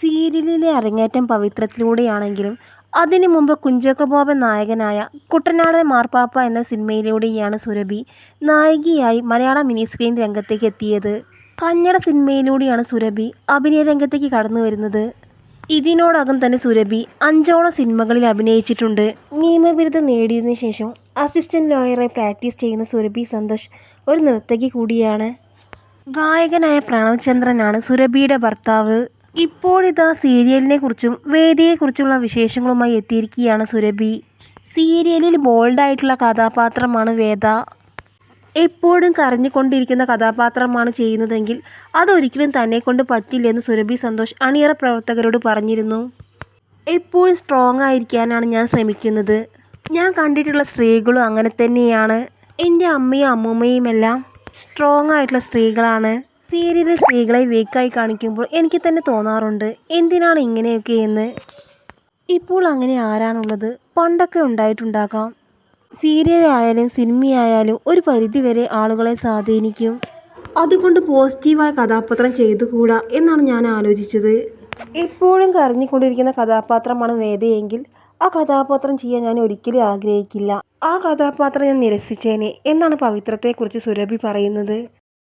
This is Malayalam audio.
സീരിയലിലെ അരങ്ങേറ്റം പവിത്രത്തിലൂടെയാണെങ്കിലും അതിനു മുമ്പ് കുഞ്ചാക്കോബോബൻ നായകനായ കുട്ടനാടൻ മാർപ്പാപ്പ എന്ന സിനിമയിലൂടെയാണ് സുരഭി നായികയായി മലയാള മിനി സ്ക്രീൻ രംഗത്തേക്ക് എത്തിയത്. കന്നഡ സിനിമയിലൂടെയാണ് സുരഭി അഭിനയ രംഗത്തേക്ക് കടന്നു വരുന്നത്. ഇതിനോടകം തന്നെ സുരഭി അഞ്ചോളം സിനിമകളിൽ അഭിനയിച്ചിട്ടുണ്ട്. നിയമബിരുദം നേടിയതിനു ശേഷം അസിസ്റ്റന്റ് ലോയറായി പ്രാക്ടീസ് ചെയ്യുന്ന സുരഭി സന്തോഷ് ഒരു നർത്തകി കൂടിയാണ്. ഗായകനായ പ്രണവ് ചന്ദ്രനാണ് സുരഭിയുടെ ഭർത്താവ്. ഇപ്പോഴിതാ സീരിയലിനെ കുറിച്ചും വേദിയെക്കുറിച്ചുള്ള വിശേഷങ്ങളുമായി എത്തിയിരിക്കുകയാണ് സുരഭി. സീരിയലിൽ ബോൾഡായിട്ടുള്ള കഥാപാത്രമാണ് വേദ. എപ്പോഴും കരഞ്ഞുകൊണ്ടിരിക്കുന്ന കഥാപാത്രമാണ് ചെയ്യുന്നതെങ്കിൽ അതൊരിക്കലും തന്നെ കൊണ്ട് പറ്റില്ലെന്ന് സുരഭി സന്തോഷ് അണിയറ പ്രവർത്തകരോട് പറഞ്ഞിരുന്നു. എപ്പോഴും സ്ട്രോങ് ആയിരിക്കാനാണ് ഞാൻ ശ്രമിക്കുന്നത്. ഞാൻ കണ്ടിട്ടുള്ള സ്ത്രീകളും അങ്ങനെ തന്നെയാണ്. എന്റെ അമ്മയും അമ്മൂമ്മയും എല്ലാം സ്ട്രോങ് ആയിട്ടുള്ള സ്ത്രീകളാണ്. സീരിയലിൽ സ്ത്രീകളെ വീക്കായി കാണിക്കുമ്പോൾ എനിക്ക് തന്നെ തോന്നാറുണ്ട് എന്തിനാണ് ഇങ്ങനെയൊക്കെ എന്ന്. ഇപ്പോൾ അങ്ങനെ ആരാണുള്ളത്? പണ്ടൊക്കെ ഉണ്ടായിട്ടുണ്ടാകാം. സീരിയലായാലും സിനിമയായാലും ഒരു പരിധിവരെ ആളുകളെ സ്വാധീനിക്കും. അതുകൊണ്ട് പോസിറ്റീവായ കഥാപാത്രം ചെയ്തുകൂടാ എന്നാണ് ഞാൻ ആലോചിച്ചത്. എപ്പോഴും കരഞ്ഞുകൊണ്ടിരിക്കുന്ന കഥാപാത്രമാണ് വേദയെങ്കിൽ ആ കഥാപാത്രം ചെയ്യാൻ ഞാൻ ഒരിക്കലും ആഗ്രഹിക്കില്ല. ആ കഥാപാത്രം ഞാൻ നിരസിച്ചേനെ എന്നാണ് പവിത്രത്തെക്കുറിച്ച് സുരഭി പറയുന്നത്.